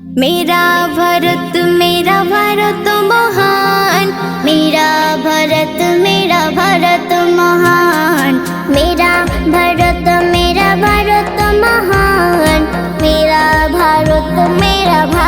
मेरा भारत मेरा भारत महान मेरा भारत मेरा भारत महान मेरा भारत मेरा भारत महान मेरा भारत मेरा भारत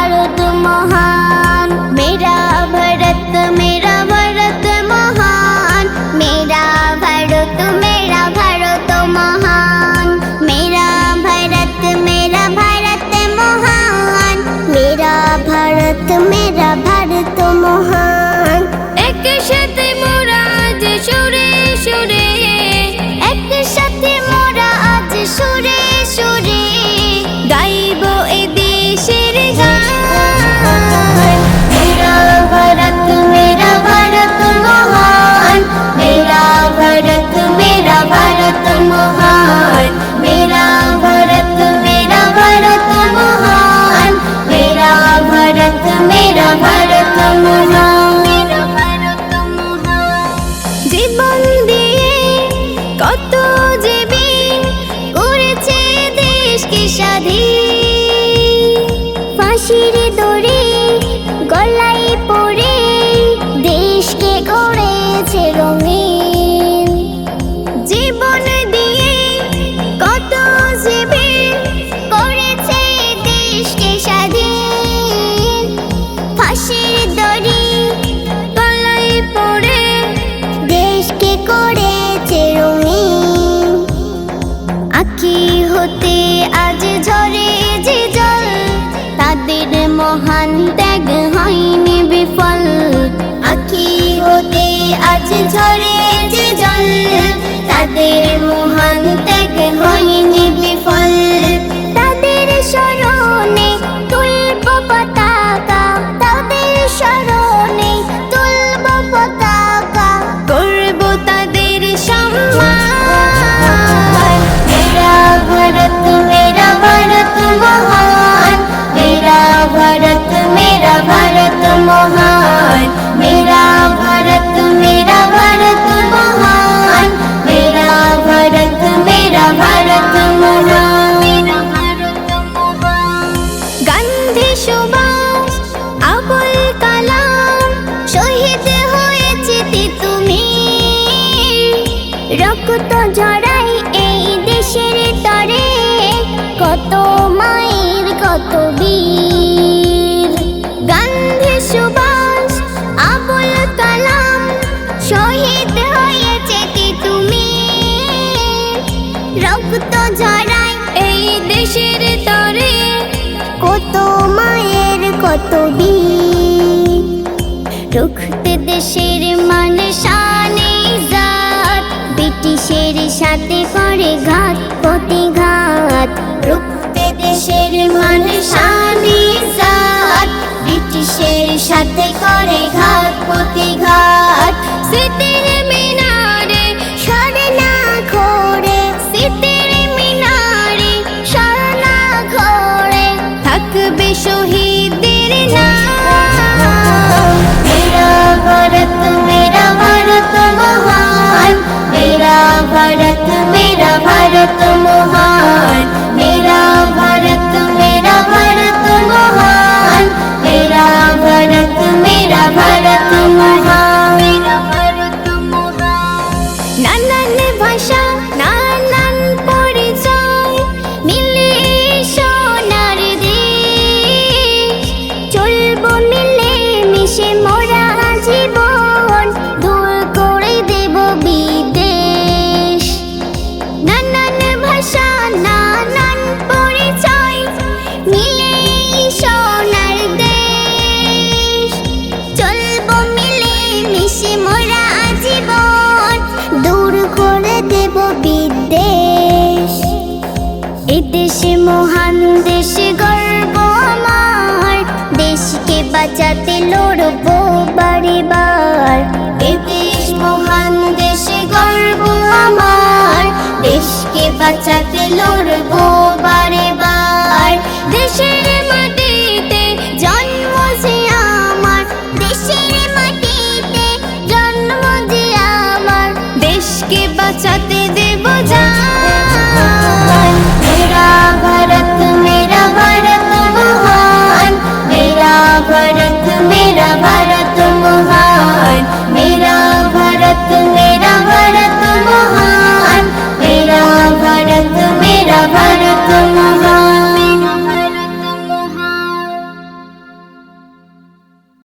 por বিফল আখি হতে আজ ঝরে যে জল। তাদের মহান রক্ত ঝরাই এই দেশের তরে। কত মায়ের, কত বীর। গান্ধী সুভাষ, আবুল কালাম শহীদ হয়েছে তুমি? রক্ত ঝরাই এই দেশের তরে। কত মায়ের, কত বীর। ব্রিটিশের সাথে করে ঘাত প্রতিঘাত রুখতে দেশের মান শানে জাত। ব্রিটিশের সাথে করে ঘাত প্রতিঘাত স্মৃতির মিনারে স্মরণা ঘোরে স্মৃতির মিনারে স্মরণা ঘোরে। থাকবে শহীদের মেরা ভারত মেরা ভারত মহান। দেশে গর্ব আমার। দেশকে বাঁচাতে লড়ব বারে বার। দেশ মহান দেশ গর্ব আমার। দেশকে বাঁচাতে লড়ব বারে বার। দেশের